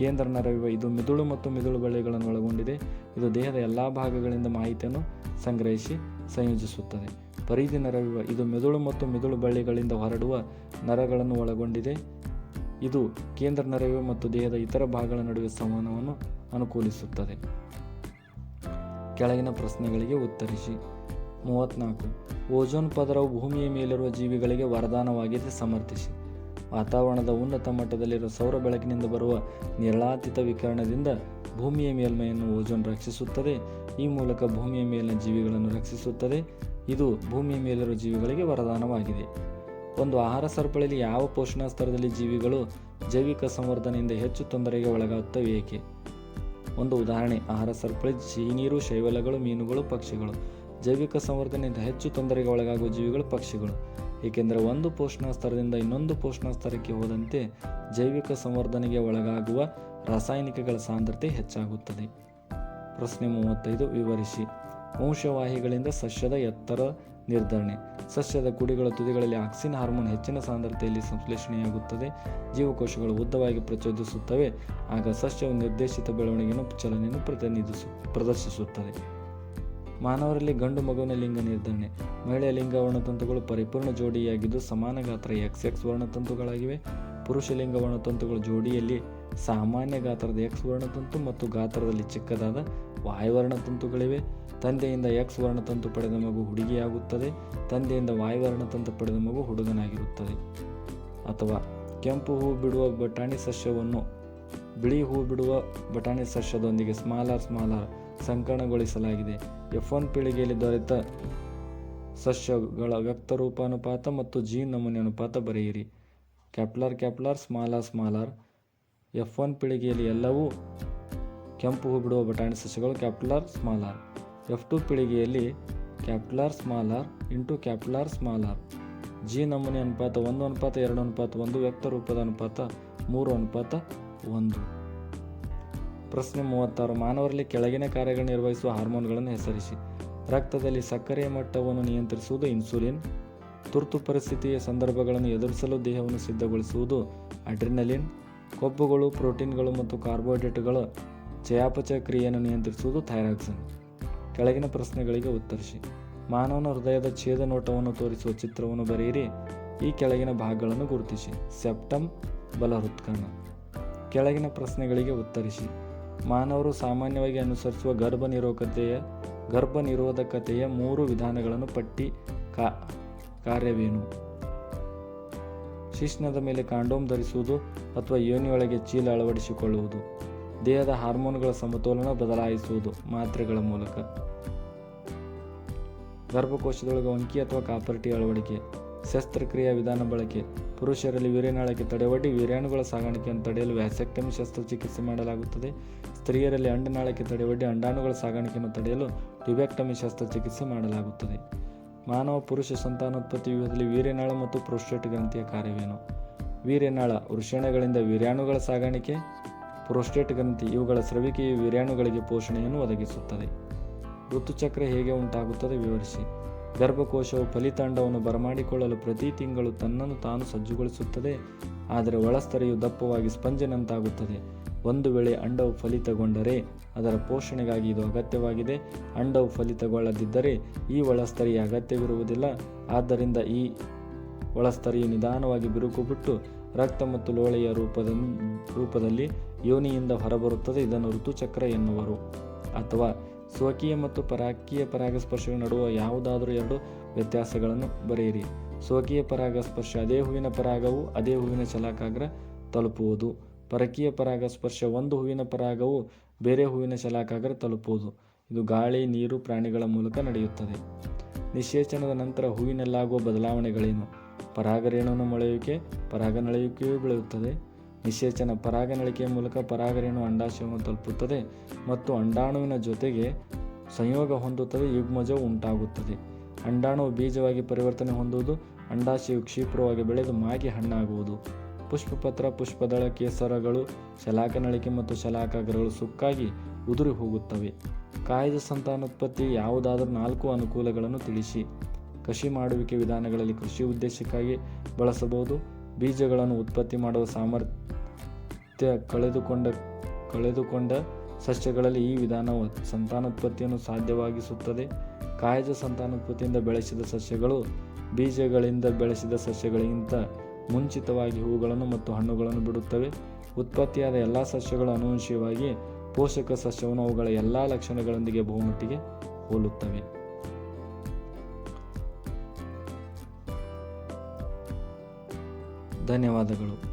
ಕೇಂದ್ರ ನರವ್ಯೂಹ ಇದು ಮಿದುಳು ಮತ್ತು ಮಿದುಳು ಬಳ್ಳಿಗಳನ್ನು ಒಳಗೊಂಡಿದೆ. ಇದು ದೇಹದ ಎಲ್ಲ ಭಾಗಗಳಿಂದ ಮಾಹಿತಿಯನ್ನು ಸಂಗ್ರಹಿಸಿ ಸಂಯೋಜಿಸುತ್ತದೆ. ಪರಿಧಿ ನರವ್ಯೂಹ ಇದು ಮೆದುಳು ಮತ್ತು ಮಿದುಳು ಬಳ್ಳಿಗಳಿಂದ ಹೊರಡುವ ನರಗಳನ್ನು ಒಳಗೊಂಡಿದೆ. ಇದು ಕೇಂದ್ರ ನರವ್ಯೂಹ ಮತ್ತು ದೇಹದ ಇತರ ಭಾಗಗಳ ನಡುವೆ ಸಂವಹನವನ್ನು ಅನುಕೂಲಿಸುತ್ತದೆ. ಕೆಳಗಿನ ಪ್ರಶ್ನೆಗಳಿಗೆ ಉತ್ತರಿಸಿ. ಮೂವತ್ನಾಲ್ಕು ಓಜೋನ್ ಪದರವು ಭೂಮಿಯ ಮೇಲಿರುವ ಜೀವಿಗಳಿಗೆ ವರದಾನವಾಗಿದೆ ಸಮರ್ಥಿಸಿ. ವಾತಾವರಣದ ಉನ್ನತ ಮಟ್ಟದಲ್ಲಿರುವ ಸೌರ ಬೆಳಕಿನಿಂದ ಬರುವ ನಿರಳಾತೀತ ವಿಕಿರಣದಿಂದ ಭೂಮಿಯ ಮೇಲ್ಮೈಯನ್ನು ಓಜೋನ್ ರಕ್ಷಿಸುತ್ತದೆ. ಈ ಮೂಲಕ ಭೂಮಿಯ ಮೇಲಿನ ಜೀವಿಗಳನ್ನು ರಕ್ಷಿಸುತ್ತದೆ. ಇದು ಭೂಮಿಯ ಮೇಲಿರುವ ಜೀವಿಗಳಿಗೆ ವರದಾನವಾಗಿದೆ. ಒಂದು ಆಹಾರ ಸರಪಳಿಯಲ್ಲಿ ಯಾವ ಪೋಷಣಾ ಸ್ತರದಲ್ಲಿ ಜೀವಿಗಳು ಜೈವಿಕ ಸಂವರ್ಧನೆಯಿಂದ ಹೆಚ್ಚು ತೊಂದರೆಗೆ ಒಳಗಾಗುತ್ತವೆ ಏಕೆ? ಒಂದು ಉದಾಹರಣೆ, ಆಹಾರ ಸರಪಳಿ, ಸಿಹಿನೀರು, ಶೈವಲಗಳು, ಮೀನುಗಳು, ಪಕ್ಷಿಗಳು. ಜೈವಿಕ ಸಂವರ್ಧನೆಯಿಂದ ಹೆಚ್ಚು ತೊಂದರೆಗೆ ಒಳಗಾಗುವ ಜೀವಿಗಳು ಪಕ್ಷಿಗಳು. ಏಕೆಂದರೆ ಒಂದು ಪೋಷಣ ಸ್ತರದಿಂದ ಇನ್ನೊಂದು ಪೋಷಣ ಸ್ತರಕ್ಕೆ ಹೋದಂತೆ ಜೈವಿಕ ಸಂವರ್ಧನೆಗೆ ಒಳಗಾಗುವ ರಾಸಾಯನಿಕಗಳ ಸಾಂದ್ರತೆ ಹೆಚ್ಚಾಗುತ್ತದೆ. ಪ್ರಶ್ನೆ ಮೂವತ್ತೈದು, ವಿವರಿಸಿ. ವಂಶವಾಹಿಗಳಿಂದ ಸಸ್ಯದ ಎತ್ತರ ನಿರ್ಧರಣೆ. ಸಸ್ಯದ ಕುಡಿಗಳ ತುದಿಗಳಲ್ಲಿ ಆಕ್ಸಿನ್ ಹಾರ್ಮೋನ್ ಹೆಚ್ಚಿನ ಸಾಂದ್ರತೆಯಲ್ಲಿ ಸಂಶ್ಲೇಷಣೆಯಾಗುತ್ತದೆ. ಜೀವಕೋಶಗಳು ಉದ್ದವಾಗಿ ಪ್ರಚೋದಿಸುತ್ತವೆ. ಆಗ ಸಸ್ಯವು ನಿರ್ದೇಶಿತ ಬೆಳವಣಿಗೆಯನ್ನು, ಚಲನೆಯನ್ನು ಪ್ರತಿನಿಧಿಸು, ಪ್ರದರ್ಶಿಸುತ್ತದೆ. ಮಾನವರಲ್ಲಿ ಗಂಡು ಮಗುವಿನ ಲಿಂಗ ನಿರ್ಧರಣೆ ಮಹಿಳೆಯ ಲಿಂಗ ವರ್ಣತಂತುಗಳು ಪರಿಪೂರ್ಣ ಜೋಡಿಯಾಗಿದ್ದು ಸಮಾನ ಗಾತ್ರ ಎಕ್ಸ್ ಎಕ್ಸ್ ವರ್ಣತಂತುಗಳಾಗಿವೆ. ಪುರುಷ ಲಿಂಗ ವರ್ಣತಂತುಗಳು ಜೋಡಿಯಲ್ಲಿ ಸಾಮಾನ್ಯ ಗಾತ್ರದ ಎಕ್ಸ್ ವರ್ಣತಂತು ಮತ್ತು ಗಾತ್ರದಲ್ಲಿ ಚಿಕ್ಕದಾದ ವಾಯುವರ್ಣತಂತುಗಳಿವೆ ತಂದೆಯಿಂದ ಎಕ್ಸ್ ವರ್ಣತಂತು ಪಡೆದ ಮಗು ಹುಡುಗಿಯಾಗುತ್ತದೆ. ತಂದೆಯಿಂದ ವಾಯುವರ್ಣತಂತು ಪಡೆದ ಮಗು ಹುಡುಗನಾಗಿರುತ್ತದೆ. ಅಥವಾ ಕೆಂಪು ಹೂ ಬಿಡುವ ಬಟಾಣಿ ಸಸ್ಯವನ್ನು ಬಿಳಿ ಹೂ ಬಿಡುವ ಬಟಾಣಿ ಸಸ್ಯದೊಂದಿಗೆ ಸ್ಮಾಲರ್ ಸ್ಮಾಲರ್ ಸಂಕರಣಗೊಳಿಸಲಾಗಿದೆ. ಎಫ್ ಒನ್ ಪೀಳಿಗೆಯಲ್ಲಿ ದೊರೆತ ಸಸ್ಯಗಳ ವ್ಯಕ್ತರೂಪ ಅನುಪಾತ ಮತ್ತು ಜೀನ್ ನಮೂನೆ ಅನುಪಾತ ಬರೆಯಿರಿ. ಕ್ಯಾಪ್ಲಾರ್ ಕ್ಯಾಪ್ಲಾರ್, ಸ್ಮಾಲಾರ್ ಸ್ಮಾಲಾರ್. ಎಫ್ ಒನ್ ಪೀಳಿಗೆಯಲ್ಲಿ ಎಲ್ಲವೂ ಕೆಂಪು ಹೂ ಬಿಡುವ ಬಟಾಣಿ ಸಸ್ಯಗಳು, ಕ್ಯಾಪ್ಲಾರ್, ಸ್ಮಾಲಾರ್. ಎಫ್ ಟು ಪೀಳಿಗೆಯಲ್ಲಿ ಕ್ಯಾಪ್ಲಾರ್, ಸ್ಮಾಲಾರ್, ಇಂಟು ಕ್ಯಾಪ್ಲಾರ್, ಸ್ಮಾಲಾರ್. ಜಿ ನಮೂನೆ ಅನುಪಾತ ಒಂದು, ಅನುಪಾತ ಎರಡು, ಅನುಪಾತ ಒಂದು ವ್ಯಕ್ತ ರೂಪದ ಅನುಪಾತ ಮೂರು, ಅನುಪಾತ ಒಂದು. ಪ್ರಶ್ನೆ ಮೂವತ್ತಾರು, ಮಾನವರಲ್ಲಿ ಕೆಳಗಿನ ಕಾರ್ಯಗಳನ್ನು ನಿರ್ವಹಿಸುವ ಹಾರ್ಮೋನ್ಗಳನ್ನು ಹೆಸರಿಸಿ. ರಕ್ತದಲ್ಲಿ ಸಕ್ಕರೆಯ ಮಟ್ಟವನ್ನು ನಿಯಂತ್ರಿಸುವುದು ಇನ್ಸುಲಿನ್. ತುರ್ತು ಪರಿಸ್ಥಿತಿಯ ಸಂದರ್ಭಗಳನ್ನು ಎದುರಿಸಲು ದೇಹವನ್ನು ಸಿದ್ಧಗೊಳಿಸುವುದು ಅಡ್ರಿನಲಿನ್. ಕೊಬ್ಬುಗಳು, ಪ್ರೋಟೀನ್ಗಳು ಮತ್ತು ಕಾರ್ಬೋಹೈಡ್ರೇಟ್ಗಳ ಚಯಾಪಚಯ ಕ್ರಿಯೆಯನ್ನು ನಿಯಂತ್ರಿಸುವುದು ಥೈರಾಕ್ಸಿನ್. ಕೆಳಗಿನ ಪ್ರಶ್ನೆಗಳಿಗೆ ಉತ್ತರಿಸಿ. ಮಾನವನ ಹೃದಯದ ಛೇದ ನೋಟವನ್ನು ತೋರಿಸುವ ಚಿತ್ರವನ್ನು ಬರೆಯಿರಿ. ಈ ಕೆಳಗಿನ ಭಾಗಗಳನ್ನು ಗುರುತಿಸಿ. ಸೆಪ್ಟಮ್ ಬಲ ಹೃತ್ಕರ್ಣ ಕೆಳಗಿನ ಪ್ರಶ್ನೆಗಳಿಗೆ ಉತ್ತರಿಸಿ. ಮಾನವರು ಸಾಮಾನ್ಯವಾಗಿ ಅನುಸರಿಸುವ ಗರ್ಭನಿರೋಧಕತೆಯ ಗರ್ಭನಿರೋಧಕತೆಯ ಗರ್ಭ ನಿರೋಧಕತೆಯ ಮೂರು ವಿಧಾನಗಳನ್ನು ಪಟ್ಟಿ ಕಾ, ಕಾರ್ಯವೇನು? ಶಿಶ್ನದ ಮೇಲೆ ಕಾಂಡೋಮ್ ಧರಿಸುವುದು ಅಥವಾ ಯೋನಿಯೊಳಗೆ ಚೀಲ ಅಳವಡಿಸಿಕೊಳ್ಳುವುದು. ದೇಹದ ಹಾರ್ಮೋನ್ಗಳ ಸಮತೋಲನ ಬದಲಾಯಿಸುವುದು ಮಾತ್ರೆಗಳ ಮೂಲಕ. ಗರ್ಭಕೋಶದೊಳಗೆ ಒಂಕಿ ಅಥವಾ ಕಾಪರ್ಟಿ ಅಳವಡಿಕೆ. ಶಸ್ತ್ರಕ್ರಿಯಾ ವಿಧಾನ ಬಳಕೆ. ಪುರುಷರಲ್ಲಿ ವೀರ್ಯನಾಳಕ್ಕೆ ತಡೆವಡಿ ವೀರ್ಯಾಣುಗಳ ಸಾಗಾಣಿಕೆಯನ್ನು ತಡೆಯಲು ವ್ಯಾಸೆಕ್ಟಮಿ ಶಸ್ತ್ರಚಿಕಿತ್ಸೆ ಮಾಡಲಾಗುತ್ತದೆ. ಸ್ತ್ರೀಯರಲ್ಲಿ ಅಂಡನಾಳಕ್ಕೆ ತಡೆಯೊಡ್ಡಿ ಅಂಡಾಣುಗಳ ಸಾಗಾಣಿಕೆಯನ್ನು ತಡೆಯಲು ಟ್ಯುಬ್ಯಾಕ್ಟಮಿ ಶಸ್ತ್ರಚಿಕಿತ್ಸೆ ಮಾಡಲಾಗುತ್ತದೆ. ಮಾನವ ಪುರುಷ ಸಂತಾನೋತ್ಪತ್ತಿ ವ್ಯೂಹದಲ್ಲಿ ವೀರ್ಯನಾಳ ಮತ್ತು ಪ್ರೋಸ್ಟೇಟ್ ಗ್ರಂಥಿಯ ಕಾರ್ಯವೇನು? ವೀರ್ಯನಾಳ ವೃಷಣಗಳಿಂದ ವೀರ್ಯಾಣುಗಳ ಸಾಗಾಣಿಕೆ? ಪ್ರೋಸ್ಟೇಟ್ ಗ್ರಂಥಿ, ಇವುಗಳ ಸ್ರವಿಕೆಯು ವೀರ್ಯಾಣುಗಳಿಗೆ ಪೋಷಣೆಯನ್ನು ಒದಗಿಸುತ್ತದೆ. ಋತುಚಕ್ರ ಹೇಗೆ ಉಂಟಾಗುತ್ತದೆ ವಿವರಿಸಿ. ಗರ್ಭಕೋಶವು ಫಲಿತಾಂಡವನ್ನು ಬರಮಾಡಿಕೊಳ್ಳಲು ಪ್ರತಿ ತಿಂಗಳು ತನ್ನನ್ನು ತಾನು ಸಜ್ಜುಗೊಳಿಸುತ್ತದೆ, ಆದರೆ ಒಳಸ್ತರೆಯು ದಪ್ಪವಾಗಿ ಸ್ಪಂಜಿನಂತಾಗುತ್ತದೆ. ಒಂದು ವೇಳೆ ಅಂಡವು ಫಲಿತಗೊಂಡರೆ ಅದರ ಪೋಷಣೆಗಾಗಿ ಇದು ಅಗತ್ಯವಾಗಿದೆ. ಅಂಡವು ಫಲಿತಗೊಳ್ಳದಿದ್ದರೆ ಈ ಒಳಸ್ತರಿಯ ಅಗತ್ಯವಿರುವುದಿಲ್ಲ. ಆದ್ದರಿಂದ ಈ ಒಳಸ್ತರಿಯು ನಿಧಾನವಾಗಿ ಬಿರುಕು ಬಿಟ್ಟು ರಕ್ತ ಮತ್ತು ಲೋಳೆಯ ರೂಪದ ರೂಪದಲ್ಲಿ ಯೋನಿಯಿಂದ ಹೊರಬರುತ್ತದೆ. ಇದನ್ನು ಋತುಚಕ್ರ ಎನ್ನುವರು. ಅಥವಾ ಸ್ವಕೀಯ ಮತ್ತು ಪರಾಕೀಯ ಪರಾಗಸ್ಪರ್ಶಗಳ ನಡುವ ಯಾವುದಾದರೂ ಎರಡು ವ್ಯತ್ಯಾಸಗಳನ್ನು ಬರೆಯಿರಿ. ಸ್ವಕೀಯ ಪರಾಗಸ್ಪರ್ಶ, ಅದೇ ಹೂವಿನ ಪರಾಗವು ಅದೇ ಹೂವಿನ ಚಲಾಕಾಗ್ರ ತಲುಪುವುದು. ಪರಕೀಯ ಪರಾಗಸ್ಪರ್ಶ ಒಂದು ಹೂವಿನ ಪರಾಗವು ಬೇರೆ ಹೂವಿನ ಶಲಾಕಾಗ್ರ ತಲುಪುವುದು. ಇದು ಗಾಳಿ, ನೀರು, ಪ್ರಾಣಿಗಳ ಮೂಲಕ ನಡೆಯುತ್ತದೆ. ನಿಶೇಚನದ ನಂತರ ಹೂವಿನಲ್ಲಾಗುವ ಬದಲಾವಣೆಗಳೇನು? ಪರಾಗರೇಣುವಿನ ಮೊಳೆಯುವಿಕೆ ಪರಾಗನಳೆಯುವಿಕೆಯೂ ಬೆಳೆಯುತ್ತದೆ. ನಿಷೇಚನ ಪರಾಗನಳಿಕೆಯ ಮೂಲಕ ಪರಾಗರೇಣು ಅಂಡಾಶಯವನ್ನು ತಲುಪುತ್ತದೆ ಮತ್ತು ಅಂಡಾಣುವಿನ ಜೊತೆಗೆ ಸಂಯೋಗ ಹೊಂದುತ್ತದೆ, ಯುಗ್ಮಜವು ಉಂಟಾಗುತ್ತದೆ. ಅಂಡಾಣುವು ಬೀಜವಾಗಿ ಪರಿವರ್ತನೆ ಹೊಂದುವುದು, ಅಂಡಾಶಯವು ಕ್ಷಿಪ್ರವಾಗಿ ಬೆಳೆದು ಮಾಗಿ ಹಣ್ಣಾಗುವುದು. ಪುಷ್ಪಪತ್ರ, ಪುಷ್ಪದಳ, ಕೇಸರಗಳು, ಶಲಾಕನಳಿಕೆ ಮತ್ತು ಶಲಾಕಾಗ್ರಗಳು ಸುಕ್ಕಾಗಿ ಉದುರಿ ಹೋಗುತ್ತವೆ. ಕಾಯ್ದ ಸಂತಾನೋತ್ಪತ್ತಿ ಯಾವುದಾದರೂ ನಾಲ್ಕು ಅನುಕೂಲಗಳನ್ನು ತಿಳಿಸಿ. ಕೃಷಿ ಮಾಡುವಿಕೆ ವಿಧಾನಗಳಲ್ಲಿ ಕೃಷಿ ಉದ್ದೇಶಕ್ಕಾಗಿ ಬಳಸಬಹುದು. ಬೀಜಗಳನ್ನು ಉತ್ಪತ್ತಿ ಮಾಡುವ ಸಾಮರ್ಥ್ಯ ಕಳೆದುಕೊಂಡ ಕಳೆದುಕೊಂಡ ಸಸ್ಯಗಳಲ್ಲಿ ಈ ವಿಧಾನವು ಸಂತಾನೋತ್ಪತ್ತಿಯನ್ನು ಸಾಧ್ಯವಾಗಿಸುತ್ತದೆ. ಕಾಯಜ ಸಂತಾನೋತ್ಪತ್ತಿಯಿಂದ ಬೆಳೆಸಿದ ಸಸ್ಯಗಳು ಬೀಜಗಳಿಂದ ಬೆಳೆಸಿದ ಸಸ್ಯಗಳಿಗಿಂತ ಮುಂಚಿತವಾಗಿ ಹೂಗಳನ್ನು ಮತ್ತು ಹಣ್ಣುಗಳನ್ನು ಬಿಡುತ್ತವೆ. ಉತ್ಪತ್ತಿಯಾದ ಎಲ್ಲ ಸಸ್ಯಗಳು ಅನುವಂಶೀಯವಾಗಿ ಪೋಷಕ ಸಸ್ಯವನ್ನು ಅವುಗಳ ಎಲ್ಲ ಲಕ್ಷಣಗಳೊಂದಿಗೆ ಬಹುಮಟ್ಟಿಗೆ ಹೋಲುತ್ತವೆ. ಧನ್ಯವಾದಗಳು.